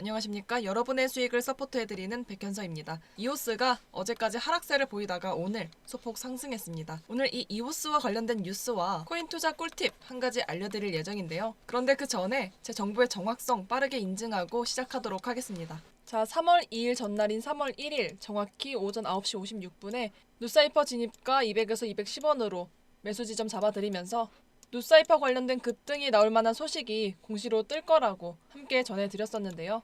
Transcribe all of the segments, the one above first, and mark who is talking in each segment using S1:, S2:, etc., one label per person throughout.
S1: 안녕하십니까. 여러분의 수익을 서포트해드리는 백현서입니다. 이오스가 어제까지 하락세를 보이다가 오늘 소폭 상승했습니다. 오늘 이 이오스와 관련된 뉴스와 코인 투자 꿀팁 한 가지 알려드릴 예정인데요. 그런데 그 전에 제 정보의 정확성 빠르게 인증하고 시작하도록 하겠습니다. 자, 3월 2일 전날인 3월 1일 정확히 오전 9시 56분에 누사이퍼 진입가 200에서 210원으로 매수 지점 잡아드리면서 누사이퍼 관련된 급등이 나올 만한 소식이 공시로 뜰 거라고 함께 전해드렸었는데요.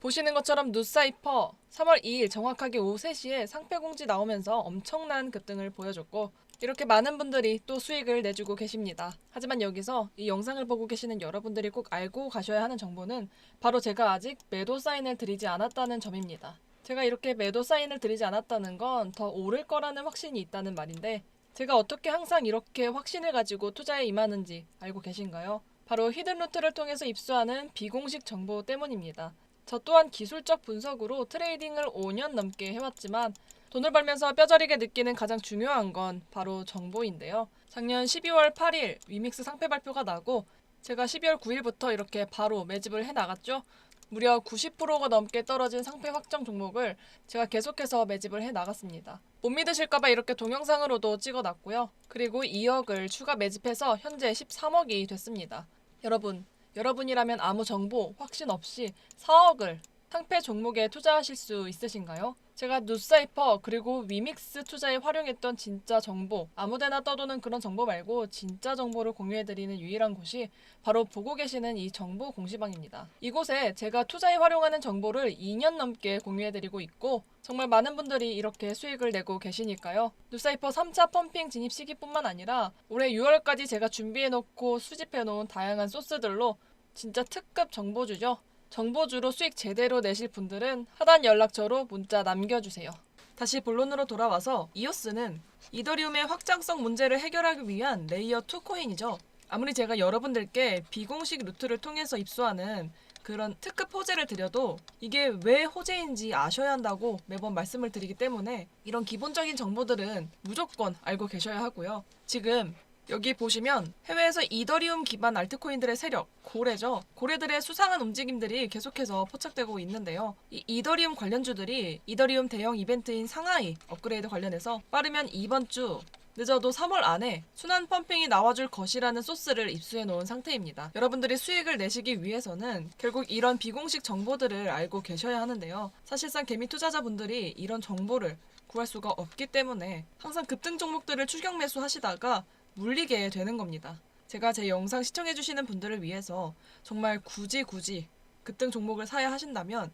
S1: 보시는 것처럼 누사이퍼 3월 2일 정확하게 오후 3시에 상패 공지 나오면서 엄청난 급등을 보여줬고 이렇게 많은 분들이 또 수익을 내주고 계십니다. 하지만 여기서 이 영상을 보고 계시는 여러분들이 꼭 알고 가셔야 하는 정보는 바로 제가 아직 매도 사인을 드리지 않았다는 점입니다. 제가 이렇게 매도 사인을 드리지 않았다는 건 더 오를 거라는 확신이 있다는 말인데 제가 어떻게 항상 이렇게 확신을 가지고 투자에 임하는지 알고 계신가요? 바로 히든 루트를 통해서 입수하는 비공식 정보 때문입니다. 저 또한 기술적 분석으로 트레이딩을 5년 넘게 해왔지만 돈을 벌면서 뼈저리게 느끼는 가장 중요한 건 바로 정보인데요. 작년 12월 8일 위믹스 상패 발표가 나고 제가 12월 9일부터 이렇게 바로 매집을 해 나갔죠. 무려 90%가 넘게 떨어진 상패 확정 종목을 제가 계속해서 매집을 해 나갔습니다. 못 믿으실까봐 이렇게 동영상으로도 찍어놨고요. 그리고 2억을 추가 매집해서 현재 13억이 됐습니다. 여러분, 여러분이라면 아무 정보, 확신 없이 4억을 상패 종목에 투자하실 수 있으신가요? 제가 누사이퍼 그리고 위믹스 투자에 활용했던 진짜 정보 아무데나 떠도는 그런 정보 말고 진짜 정보를 공유해드리는 유일한 곳이 바로 보고 계시는 이 정보 공시방입니다. 이곳에 제가 투자에 활용하는 정보를 2년 넘게 공유해드리고 있고 정말 많은 분들이 이렇게 수익을 내고 계시니까요. 누사이퍼 3차 펌핑 진입 시기뿐만 아니라 올해 6월까지 제가 준비해놓고 수집해놓은 다양한 소스들로 진짜 특급 정보주죠. 정보주로 수익 제대로 내실 분들은 하단 연락처로 문자 남겨주세요. 다시 본론으로 돌아와서 이오스는 이더리움의 확장성 문제를 해결하기 위한 레이어 2 코인이죠. 아무리 제가 여러분들께 비공식 루트를 통해서 입수하는 그런 특급 호재를 드려도 이게 왜 호재인지 아셔야 한다고 매번 말씀을 드리기 때문에 이런 기본적인 정보들은 무조건 알고 계셔야 하고요. 지금 여기 보시면 해외에서 이더리움 기반 알트코인들의 세력, 고래죠. 고래들의 수상한 움직임들이 계속해서 포착되고 있는데요. 이 이더리움 관련주들이 이더리움 대형 이벤트인 상하이 업그레이드 관련해서 빠르면 이번 주 늦어도 3월 안에 순환 펌핑이 나와줄 것이라는 소스를 입수해 놓은 상태입니다. 여러분들이 수익을 내시기 위해서는 결국 이런 비공식 정보들을 알고 계셔야 하는데요. 사실상 개미 투자자분들이 이런 정보를 구할 수가 없기 때문에 항상 급등 종목들을 추격 매수하시다가 물리게 되는 겁니다. 제가 제 영상 시청해주시는 분들을 위해서 정말 굳이 굳이 급등 종목을 사야 하신다면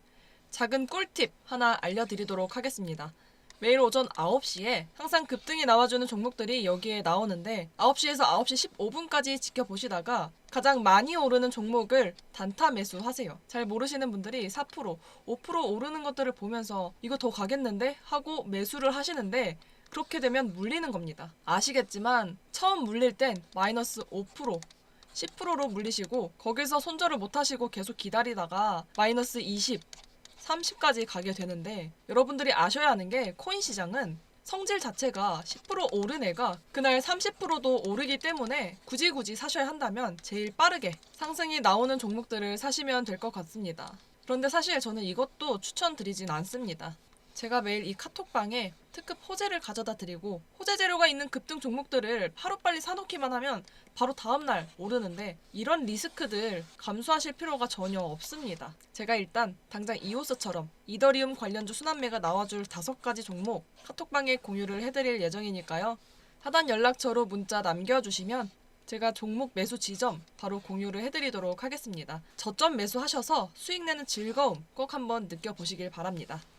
S1: 작은 꿀팁 하나 알려드리도록 하겠습니다. 매일 오전 9시에 항상 급등이 나와주는 종목들이 여기에 나오는데 9시에서 9시 15분까지 지켜보시다가 가장 많이 오르는 종목을 단타 매수하세요. 잘 모르시는 분들이 4%, 5% 오르는 것들을 보면서 이거 더 가겠는데? 하고 매수를 하시는데 그렇게 되면 물리는 겁니다. 아시겠지만 처음 물릴 땐 마이너스 5%, 10%로 물리시고 거기서 손절을 못 하시고 계속 기다리다가 마이너스 20, 30까지 가게 되는데 여러분들이 아셔야 하는 게 코인 시장은 성질 자체가 10% 오른 애가 그날 30%도 오르기 때문에 굳이 굳이 사셔야 한다면 제일 빠르게 상승이 나오는 종목들을 사시면 될 것 같습니다. 그런데 사실 저는 이것도 추천드리진 않습니다. 제가 매일 이 카톡방에 특급 호재를 가져다 드리고 호재 재료가 있는 급등 종목들을 하루빨리 사놓기만 하면 바로 다음날 오르는데 이런 리스크들 감수하실 필요가 전혀 없습니다. 제가 일단 당장 이오스처럼 이더리움 관련주 순환매가 나와줄 다섯 가지 종목 카톡방에 공유를 해드릴 예정이니까요. 하단 연락처로 문자 남겨주시면 제가 종목 매수 지점 바로 공유를 해드리도록 하겠습니다. 저점 매수하셔서 수익 내는 즐거움 꼭 한번 느껴보시길 바랍니다.